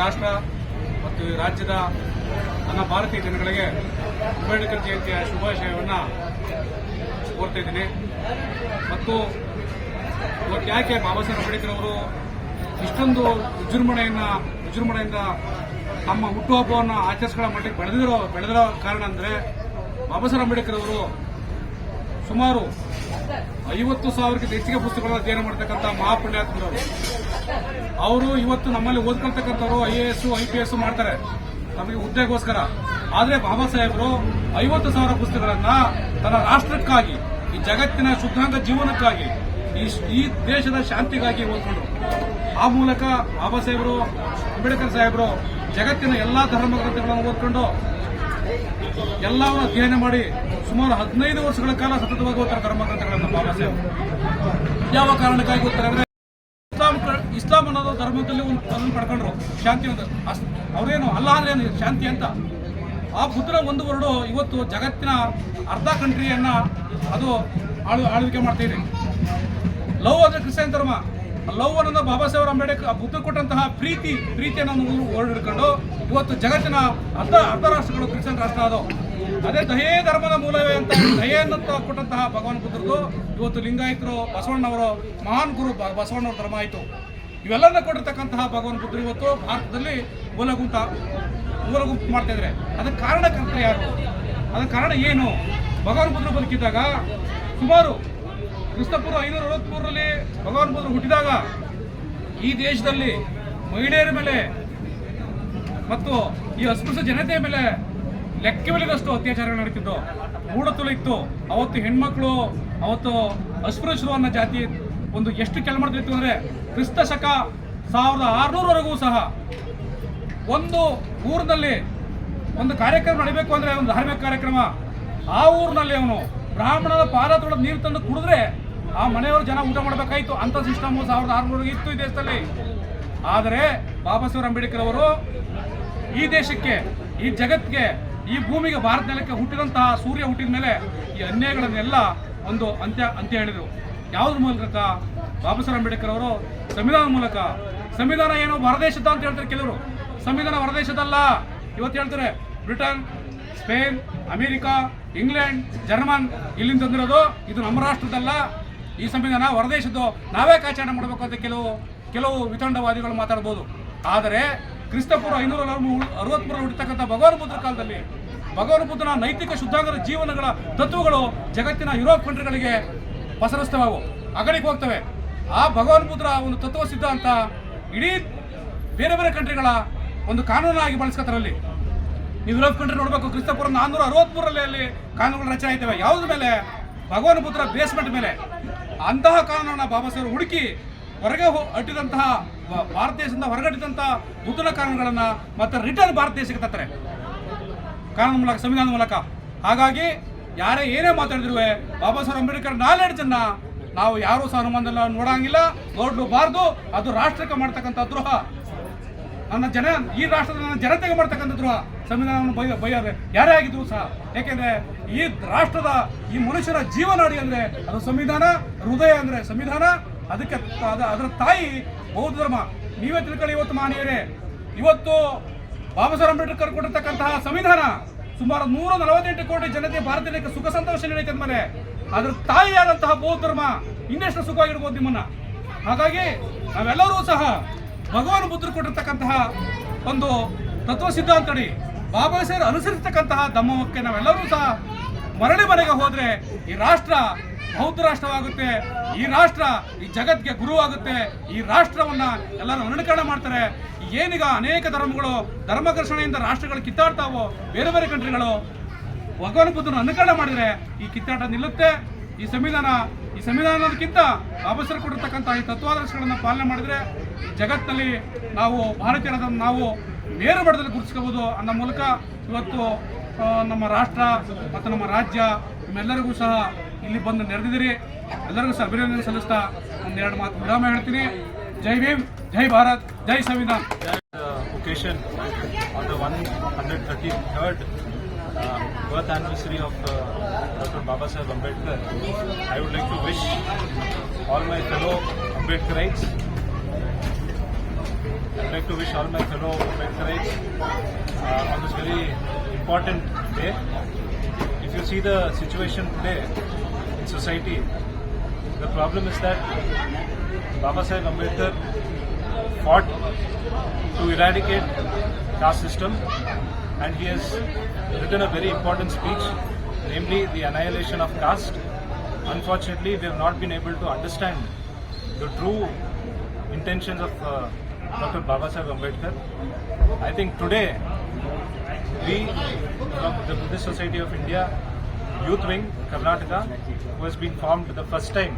ರಾಷ್ಟ್ರ ಮತ್ತು ರಾಜ್ಯದ ನನ್ನ ಭಾರತೀಯ ಜನಗಳಿಗೆ ಅಂಬೇಡ್ಕರ್ ಜಯಂತಿಯ ಶುಭಾಶಯವನ್ನು ಕೋರ್ತಾ ಇದ್ದೀನಿ. ಮತ್ತು ಇವತ್ತು ಯಾಕೆ ಬಾಬಾ ಸಾಹೇಬ್ ಅಂಬೇಡ್ಕರ್ ಅವರು ಇಷ್ಟೊಂದು ವಿಜೃಂಭಣೆಯನ್ನು, ವಿಜೃಂಭಣೆಯಿಂದ ತಮ್ಮ ಹುಟ್ಟುಹಬ್ಬವನ್ನು ಆಚರಿಸ್ಕೊಳ್ಳೋ ಮಟ್ಟಿಗೆ ಬೆಳೆದಿರೋ ಬೆಳೆದಿರೋ ಕಾರಣ ಅಂದರೆ ಬಾಬಾ ಸಾಹೇಬ್ ಅಂಬೇಡ್ಕರ್ ಅವರು ಸುಮಾರು ಐವತ್ತು ಸಾವಿರಕ್ಕಿಂತ ಹೆಚ್ಚಿಗೆ ಪುಸ್ತಕಗಳನ್ನು ಅಧ್ಯಯನ ಮಾಡತಕ್ಕಂಥ ಮಹಾಪುಣ್ಯಾತ್ಮರವರು ಅವರು ಇವತ್ತು ನಮ್ಮಲ್ಲಿ ಓದ್ಕೊಳ್ತಕ್ಕಂಥವ್ರು I A S, I P S ಮಾಡ್ತಾರೆ. ನಮಗೆ ಹುದ್ದೆಗೋಸ್ಕರ. ಆದ್ರೆ ಬಾಬಾ ಸಾಹೇಬರು ಐವತ್ತು ಸಾವಿರ ಪುಸ್ತಕಗಳನ್ನ ತನ್ನ ರಾಷ್ಟ್ರಕ್ಕಾಗಿ, ಈ ಜಗತ್ತಿನ ಶುದ್ಧಾಂಗ ಜೀವನಕ್ಕಾಗಿ, ಈ ದೇಶದ ಶಾಂತಿಗಾಗಿ ಓದ್ಕೊಂಡ್ರು ಆ ಮೂಲಕ ಬಾಬಾ ಸಾಹೇಬರು, ಅಂಬೇಡ್ಕರ್ ಸಾಹೇಬರು ಜಗತ್ತಿನ ಎಲ್ಲಾ ಧರ್ಮ ಗ್ರಂಥಗಳನ್ನು ಓದ್ಕೊಂಡು, ಎಲ್ಲವನ್ನು ಅಧ್ಯಯನ ಮಾಡಿ ಸುಮಾರು ಹದಿನೈದು ವರ್ಷಗಳ ಕಾಲ ಸತತವಾಗಿ ಓದ್ತಾರೆ ಧರ್ಮ ಗ್ರಂಥಗಳನ್ನು ಬಾಬಾ ಸಾಹೇಬ್ ಯಾವ ಕಾರಣಕ್ಕಾಗಿ ಓದ್ತಾರೆ ಇಸ್ಲಾಂ ಅನ್ನೋದು ಧರ್ಮದಲ್ಲಿ ಒಂದು ಅದನ್ನು ಪಡ್ಕೊಂಡ್ರು. ಶಾಂತಿ ಒಂದು ಅಸ್- ಅವರೇನು ಅಲ್ಲ ಅಂದ್ರೆ ಏನು ಶಾಂತಿ ಅಂತ? ಆ ಬುದ್ಧನ ಒಂದು ವರ್ಡು ಇವತ್ತು ಜಗತ್ತಿನ ಅರ್ಧ ಕಂಟ್ರಿಯನ್ನು ಅದು ಆಳು ಆಳ್ವಿಕೆ ಮಾಡ್ತಾ ಇದೆ ಲವ್ ಅಂದ್ರೆ ಕ್ರಿಶ್ಚಿಯನ್ ಧರ್ಮ. ಲವ್ ಅನ್ನೋದು ಬಾಬಾ ಸಾಹೇಬ್ ಅಂಬೇಡ್ಕರ್ ಆ ಬುದ್ಧ ಕೊಟ್ಟಂತಹ ಪ್ರೀತಿ, ಪ್ರೀತಿಯನ್ನು ವರ್ಡ್ ಹಿಡ್ಕೊಂಡು ಇವತ್ತು ಜಗತ್ತಿನ ಅರ್ಧ ಅರ್ಧ ರಾಷ್ಟ್ರಗಳು ಕ್ರಿಶ್ಚಿಯನ್ ರಾಷ್ಟ್ರ ಅದು ಅದೇ ದಯೇ ಧರ್ಮದ ಮೂಲವೇ ಅಂತ ದಯೆಯನ್ನು ಕೊಟ್ಟಂತಹ ಭಗವಾನ್ ಬುದ್ಧರದು ಇವತ್ತು ಲಿಂಗಾಯತರು ಬಸವಣ್ಣವರು ಮಹಾನ್ ಗುರು ಬಸವಣ್ಣವ್ರ ಧರ್ಮ ಆಯಿತು. ಇವೆಲ್ಲನ ಕೊಟ್ಟಿರ್ತಕ್ಕಂತಹ ಭಗವಾನ್ ಬುದ್ಧರು ಇವತ್ತು ಭಾರತದಲ್ಲಿ ಮೂಲಗುಂತ ಮೂಲಗುಂಪು ಮಾಡ್ತಾ ಇದ್ದಾರೆ ಅದಕ್ಕೆ ಕಾರಣಕರ್ತ ಯಾರು? ಅದಕ್ಕೆ ಕಾರಣ ಏನು? ಭಗವಾನ್ ಬುದ್ಧರು ಬದುಕಿದ್ದಾಗ ಸುಮಾರು ಕ್ರಿಸ್ತಪೂರ್ವ ಐನೂರ ಅರವತ್ಮೂರರಲ್ಲಿ ಭಗವಾನ್ ಬುದ್ಧರು ಹುಟ್ಟಿದಾಗ ಈ ದೇಶದಲ್ಲಿ ಮಹಿಳೆಯರ ಮೇಲೆ ಮತ್ತು ಈ ಅಸ್ಪೃಶ್ಯ ಜನತೆಯ ಮೇಲೆ ಲೆಕ್ಕವಿಲ್ಲದಷ್ಟು ಅತ್ಯಾಚಾರಗಳು ನಡೀತಿದ್ದು ಮೂಢತುಲ ಇತ್ತು. ಅವತ್ತು ಹೆಣ್ಮಕ್ಳು, ಅವತ್ತು ಅಸ್ಪೃಶ್ಯರು ಅನ್ನೋ ಜಾತಿ ಒಂದು ಎಷ್ಟು ಕೆಲ ಮಾಡ್ತಿತ್ತು ಅಂದ್ರೆ ಕ್ರಿಸ್ತ ಶಕ ಸಾವಿರದ ಆರುನೂರವರೆಗೂ ಸಹ ಒಂದು ಊರಿನಲ್ಲಿ ಒಂದು ಕಾರ್ಯಕ್ರಮ ನಡೀಬೇಕು ಅಂದ್ರೆ ಒಂದು ಧಾರ್ಮಿಕ ಕಾರ್ಯಕ್ರಮ, ಆ ಊರಿನಲ್ಲಿ ಅವನು ಬ್ರಾಹ್ಮಣನ ಪಾದದೊಳಗೆ ನೀರು ತಂದು ಕುಡಿದ್ರೆ ಆ ಮನೆಯವರು ಜನ ಊಟ ಮಾಡಬೇಕಾಯ್ತು. ಅಂತ ಸಿಸ್ಟಮ್ ಸಾವಿರದ ಆರುನೂರಿಗೆ ಇತ್ತು ಈ ದೇಶದಲ್ಲಿ. ಆದರೆ ಬಾಬಾ ಸಾಹೇಬ್ ಅಂಬೇಡ್ಕರ್ ಅವರು ಈ ದೇಶಕ್ಕೆ, ಈ ಜಗತ್ತಿಗೆ, ಈ ಭೂಮಿಗೆ, ಭಾರತ ನೆಲಕ್ಕೆ ಹುಟ್ಟಿದಂತಹ ಸೂರ್ಯ ಹುಟ್ಟಿದ ಮೇಲೆ ಈ ಅನ್ಯಾಯಗಳನ್ನೆಲ್ಲ ಒಂದು ಅಂತ್ಯ ಅಂತ್ಯ ಹೇಳಿದರು. ಯಾವುದ್ರ ಮೂಲಕ? ಬಾಬಾ ಸಾಹೇಬ್ ಅಂಬೇಡ್ಕರ್ ಅವರು ಸಂವಿಧಾನ ಮೂಲಕ. ಸಂವಿಧಾನ ಏನು ಹೊರದೇಶದ ಅಂತ ಹೇಳ್ತಾರೆ ಕೆಲವರು. ಸಂವಿಧಾನ ಹೊರದೇಶದಲ್ಲ. ಇವತ್ತು ಹೇಳ್ತಾರೆ, Britain, Spain, America, England, German ಇಲ್ಲಿಂದ ತಂದಿರೋದು. ಇದು ನಮ್ಮ ರಾಷ್ಟ್ರದಲ್ಲ ಈ ಸಂವಿಧಾನ ಹೊರದೇಶದ್ದು ನಾವೇ ಆಚರಣೆ ಮಾಡಬೇಕು ಅಂತ ಕೆಲವು ಕೆಲವು ವಿತಂಡವಾದಿಗಳು ಮಾತಾಡ್ಬೋದು. ಆದರೆ ಕ್ರಿಸ್ತಪೂರ್ವ ಐನೂರ ಅರವತ್ಮೂರ ಹುಟ್ಟಿರ್ತಕ್ಕಂಥ ಭಗವಾನ್ ಬುದ್ಧ ಕಾಲದಲ್ಲಿ, ಭಗವಾನ್ ಬುದ್ಧನ ನೈತಿಕ ಶುದ್ಧಾಂಗದ ಜೀವನಗಳ ತತ್ವಗಳು ಜಗತ್ತಿನ ಯುರೋಪ್ ಕಂಟ್ರಿಗಳಿಗೆ ಪಸರಿಸ್ತವೆ ಅವು ಅಗಡಿಗೆ ಹೋಗ್ತವೆ. ಆ ಭಗವಾನ್ ಬುದ್ರ ಒಂದು ತತ್ವ ಸಿದ್ಧಾಂತ ಇಡೀ ಬೇರೆ ಬೇರೆ ಕಂಟ್ರಿಗಳ ಒಂದು ಕಾನೂನಾಗಿ ಬಳಸ್ಕೊತಾರಲ್ಲಿ. ನೀವು ಯುರೋಪ್ ಕಂಟ್ರಿ ನೋಡಬೇಕು, ಕ್ರಿಸ್ತಪುರ ನಾನ್ನೂರ ಅರವತ್ಮೂರಲ್ಲಿ ಅಲ್ಲಿ ಕಾನೂನುಗಳು ರಚನೆ ಆಯ್ತವೆ ಯಾವುದ್ರ ಮೇಲೆ? ಭಗವಾನ್ ಬುದ್ರ ಬೇಸ್ಮೆಂಟ್ ಮೇಲೆ. ಅಂತಹ ಕಾನೂನನ್ನ ಬಾಬಾ ಸಾಹೇಬ್ ಹುಡುಕಿ ಹೊರಗೆ ಅಟ್ಟಿದಂತಹ ಭಾರತ ದೇಶದಿಂದ ಹೊರಗಟ್ಟಿದಂತಹ ಬುದ್ಧನ ಕಾನೂನುಗಳನ್ನ ಮತ್ತೆ ರಿಟರ್ನ್ ಭಾರತ ದೇಶಕ್ಕೆ ತರ್ತಾರೆ. ಕಾನೂನು ಮೂಲಕ ಸಂವಿಧಾನ ಮೂಲಕ. ಹಾಗಾಗಿ ಯಾರೇ ಏನೇ ಮಾತಾಡಿದ್ರು ಬಾಬಾ ಸಾಹೇಬ್ ಅಂಬೇಡ್ಕರ್ ನಾಲೆಡ್ ಜನ, ನಾವು ಯಾರೂ ಸಹ ನೋಡಂಗಿಲ್ಲ ನೋಡಬಾರ್ದು ಅದು ರಾಷ್ಟ್ರಕ್ಕೆ ಮಾಡ್ತಕ್ಕಂಥ ದ್ರೋಹ. ನನ್ನ ಜನ, ಈ ರಾಷ್ಟ್ರದ ನನ್ನ ಜನತೆಗೆ ಮಾಡ್ತಕ್ಕಂಥ ದ್ರೋಹ. ಸಂವಿಧಾನವನ್ನು ಬೈ ಬಯ್ಯಾರೆ ಯಾರೇ ಆಗಿದ್ರು ಸಹ ಯಾಕೆಂದ್ರೆ ಈ ರಾಷ್ಟ್ರದ, ಈ ಮನುಷ್ಯರ ಜೀವನಾಡಿ ಅಂದ್ರೆ ಅದು ಸಂವಿಧಾನ, ಹೃದಯ ಅಂದ್ರೆ ಸಂವಿಧಾನ, ಅದಕ್ಕೆ ಅದ- ಅದರ ತಾಯಿ ಬೌದ್ಧ ಧರ್ಮ. ನೀವೇ ತಿಳ್ಕೊಳ್ಳಿ ಇವತ್ತು ಮಾನವೀಯರೇ ಇವತ್ತು ಬಾಬಾ ಸಾಹೇಬ್ ಅಂಬೇಡ್ಕರ್ ಕೊಟ್ಟಿರ್ತಕ್ಕಂತಹ ಸಂವಿಧಾನ ಸುಮಾರು ನೂರ ನಲವತ್ತೆಂಟು ಕೋಟಿ ಜನತೆ ಭಾರತಕ್ಕೆ ಸುಖ ಸಂತೋಷ ನೀಡೈತೆ ಮನೆ. ಅದ್ರ ತಾಯಿಯಾದಂತಹ ಬೌದ್ಧ ಧರ್ಮ ಇನ್ನೆಷ್ಟು ಸುಖವಾಗಿರ್ಬೋದು ನಿಮ್ಮನ್ನ? ಹಾಗಾಗಿ ನಾವೆಲ್ಲರೂ ಸಹ ಭಗವಾನ್ ಬುದ್ಧರು ಕೊಟ್ಟಿರ್ತಕ್ಕಂತಹ ಒಂದು ತತ್ವ ಸಿದ್ಧಾಂತಡಿ ಬಾಬಾ ಸಾಹೇಬ್ ಅನುಸರಿಸತಕ್ಕಂತಹ ಧಮ್ಮಕ್ಕೆ ನಾವೆಲ್ಲರೂ ಸಹ ಮರಳಿ ಮನೆಗೆ ಹೋದ್ರೆ ಈ ರಾಷ್ಟ್ರ ಬೌದ್ಧ ರಾಷ್ಟ್ರವಾಗುತ್ತೆ ಈ ರಾಷ್ಟ್ರ ಈ ಜಗತ್ಗೆ ಗುರುವಾಗುತ್ತೆ. ಈ ರಾಷ್ಟ್ರವನ್ನ ಎಲ್ಲರೂ ಅನುಕರಣ ಮಾಡ್ತಾರೆ. ಏನೀಗ ಅನೇಕ ಧರ್ಮಗಳು ಧರ್ಮ ಘರ್ಷಣೆಯಿಂದ ರಾಷ್ಟ್ರಗಳು ಕಿತ್ತಾಡ್ತಾವೋ, ಬೇರೆ ಬೇರೆ ಕಂಟ್ರಿಗಳು, ಭಗವಾನ್ ಬುದ್ಧನ ಅನುಕರಣ ಮಾಡಿದ್ರೆ ಈ ಕಿತ್ತಾಟ ನಿಲ್ಲುತ್ತೆ. ಈ ಸಂವಿಧಾನ, ಈ ಸಂವಿಧಾನದಕ್ಕಿಂತ ಅವಸರ ಕೊಟ್ಟಿರ್ತಕ್ಕಂಥ ಈ ತತ್ವಾದರ್ಶಗಳನ್ನು ಪಾಲನೆ ಮಾಡಿದ್ರೆ ಜಗತ್ತಲ್ಲಿ ನಾವು ಭಾರತೀಯರಾದ ನಾವು ನೇರ ಮಟ್ಟದಲ್ಲಿ ಗುರುತಿಸ್ಕೋಬಹುದು ಅನ್ನೋ ಮೂಲಕ ಇವತ್ತು ನಮ್ಮ ರಾಷ್ಟ್ರ ಮತ್ತು ನಮ್ಮ ರಾಜ್ಯ, ನಿಮ್ಮೆಲ್ಲರಿಗೂ ಸಹ ಇಲ್ಲಿ ಬಂದು ನೆರೆದಿದ್ದೀರಿ. ಎಲ್ಲರಿಗೂ ಸಹ ಅಭಿನಂದನೆ ಸಲ್ಲಿಸ್ತಾ ಒಂದೆರಡು ಮಾತು ವಿರಾಮ ಹೇಳ್ತೀನಿ. ಜೈ ಭೀಮ್, ಜೈ ಭಾರತ್, ಜೈ ಸಂವಿಧಾನ್. Occasion on the one hundred thirty birth anniversary of doctor Baba Saheb Ambedkar I would like to wish all my fellow Ambedkarites I like to wish all my fellow Ambedkarites on this very important day You see the situation today in society, the problem is that Baba Sahib Ambedkar fought to eradicate caste system and he has written a very important speech, namely the annihilation of caste. Unfortunately, we have not been able to understand the true intentions of uh, Dr. Baba Sahib Ambedkar. I think today we from the Buddhist Society of India Youth Wing, Karnataka, who has been formed for the first time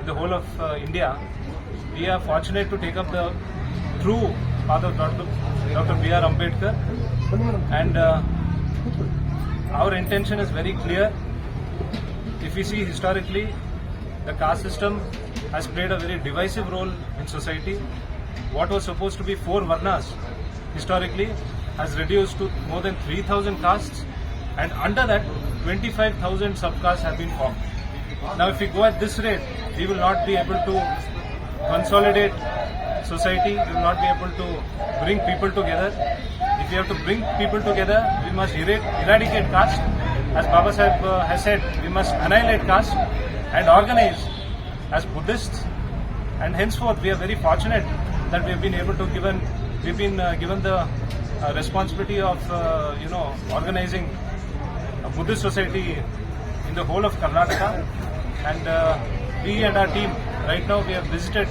in the whole of uh, India, we are fortunate to take up the true path of Dr. Dr. B.R. Ambedkar and uh, our intention is very clear. If we see historically, the caste system has played a very divisive role in society. What was supposed to be four varnas historically has reduced to more than 3,000 castes, and under that, 25,000 subcastes have been formed. Now, if we go at this rate, we will not be able to consolidate society, we will not be able to bring people together. If we have to bring people together, we must era- eradicate caste. As Baba Sahib uh, has said, we must annihilate caste and organize as Buddhists. And henceforth, we are very fortunate that we have been able to given we've been uh, given the uh, responsibility of uh, you know organizing a Buddhist society in the whole of Karnataka. And uh, we and our team, right now, we have visited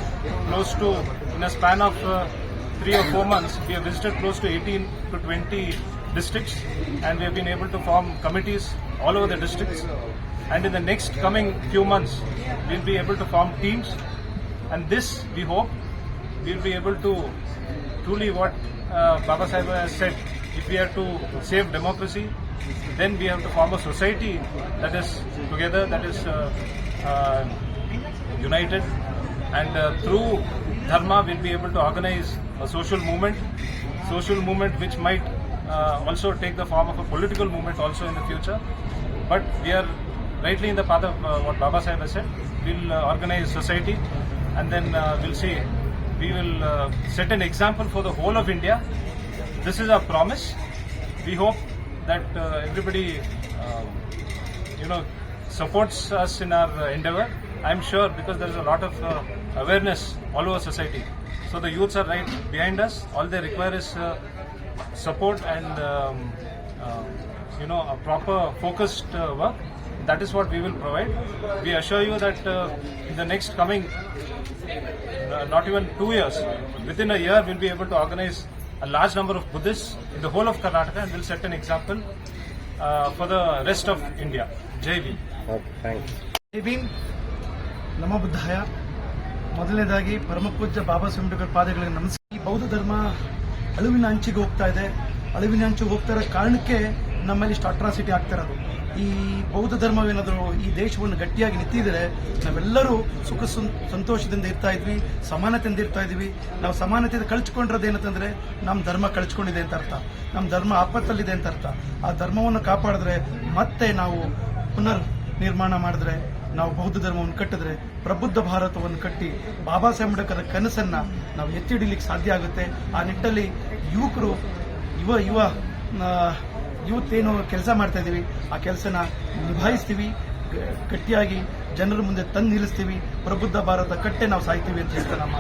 close to, in a span of uh, three or four months, we have visited close to 18 to 20 districts, and we have been able to form committees all over the districts. And in the next coming few months, we'll be able to form teams, and this, we hope, we'll be able to truly what uh, Baba Sahib has said, if we are to save democracy, then we have to form a society that is together, that is uh, uh, united, and uh, through Dharma we'll be able to organize a social movement, social movement which might also take the form of a political movement also in the future. But we are rightly in the path of uh, what Baba Sahib has said. We'll uh, organize society, and then uh, we'll see. We will uh, set an example for the whole of India. This is our promise. We hope that uh, everybody, uh, you know, supports us in our uh, endeavor. I'm sure because there is a lot of uh, awareness all over society. So the youths are right behind us. All they require is support and um, uh, you know a proper focused uh, work. That is what we will provide. We assure you that uh, in the next coming uh, not even two years, within a year, we'll be able to organize a large number of Buddhists in the whole of Karnataka and will set an example uh, for the rest of India. Jai Bhim. thank you ಜೈ Nama Buddhaya, ಬುದ್ಧಾಯ ಮೊದಲನೇದಾಗಿ ಪರಮಪೂಜ್ಯ ಬಾಬಾ ಸಾಹೇಬ್ ಪಾದಗಳಿಗೆ ನಮಸ್ಕಾರ ಈ ಬೌದ್ಧ ಧರ್ಮ ಅಳುವಿನ ಅಂಚಿಗೆ ಹೋಗ್ತಾ ಇದೆ ಅಳುವಿನ ಅಂಚಿಗೆ ಹೋಗ್ತಾ ಇರೋ ಕಾರಣಕ್ಕೆ ನಮ್ಮಲ್ಲಿ ಇಷ್ಟು ಅಟ್ರಾಸಿಟಿ ಆಗ್ತಾ ಇರೋದು. ಈ ಬೌದ್ಧ ಧರ್ಮವೇನಾದರೂ ಈ ದೇಶವನ್ನು ಗಟ್ಟಿಯಾಗಿ ನಿಂತಿದ್ರೆ ನಾವೆಲ್ಲರೂ ಸುಖ ಸಂತೋಷದಿಂದ ಇರ್ತಾ ಇದ್ವಿ, ಸಮಾನತೆಯಿಂದ ಇರ್ತಾ ಇದ್ವಿ. ನಾವು ಸಮಾನತೆಯಿಂದ ಕಳ್ಚ್ಕೊಂಡಿರೋದು ಏನಂತಂದ್ರೆ ನಮ್ಮ ಧರ್ಮ ಕಳ್ಚ್ಕೊಂಡಿದೆ ಅಂತ ಅರ್ಥ. ನಮ್ಮ ಧರ್ಮ ಆಪತ್ತಲ್ಲಿದೆ ಅಂತ ಅರ್ಥ. ಆ ಧರ್ಮವನ್ನು ಕಾಪಾಡಿದ್ರೆ ಮತ್ತೆ ನಾವು ಪುನರ್ ನಿರ್ಮಾಣ ಮಾಡಿದ್ರೆ, ನಾವು ಬೌದ್ಧ ಧರ್ಮವನ್ನು ಕಟ್ಟಿದ್ರೆ, ಪ್ರಬುದ್ಧ ಭಾರತವನ್ನು ಕಟ್ಟಿ ಬಾಬಾ ಸಾಹೇಬ್ ಅಂಬೇಡ್ಕರ್ ಕನಸನ್ನ ನಾವು ಎತ್ತಿ ಹಿಡಿಲಿಕ್ಕೆ ಸಾಧ್ಯ ಆಗುತ್ತೆ. ಆ ನಿಟ್ಟಲ್ಲಿ ಯುವಕರು, ಯುವ ಯುವ ಏನು ಕೆಲಸ ಮಾಡ್ತಾ ಇದ್ದೀವಿ, ಆ ಕೆಲಸನ ನಿಭಾಯಿಸ್ತೀವಿ ಗಟ್ಟಿಯಾಗಿ ಜನರ ಮುಂದೆ ತಂದು ನಿಲ್ಲಿಸ್ತೀವಿ. ಪ್ರಬುದ್ಧ ಭಾರತ ಕಟ್ಟೆ ನಾವು ಸಾಯ್ತೀವಿ ಅಂತ ಹೇಳ್ತಾ ನಮ್ಮ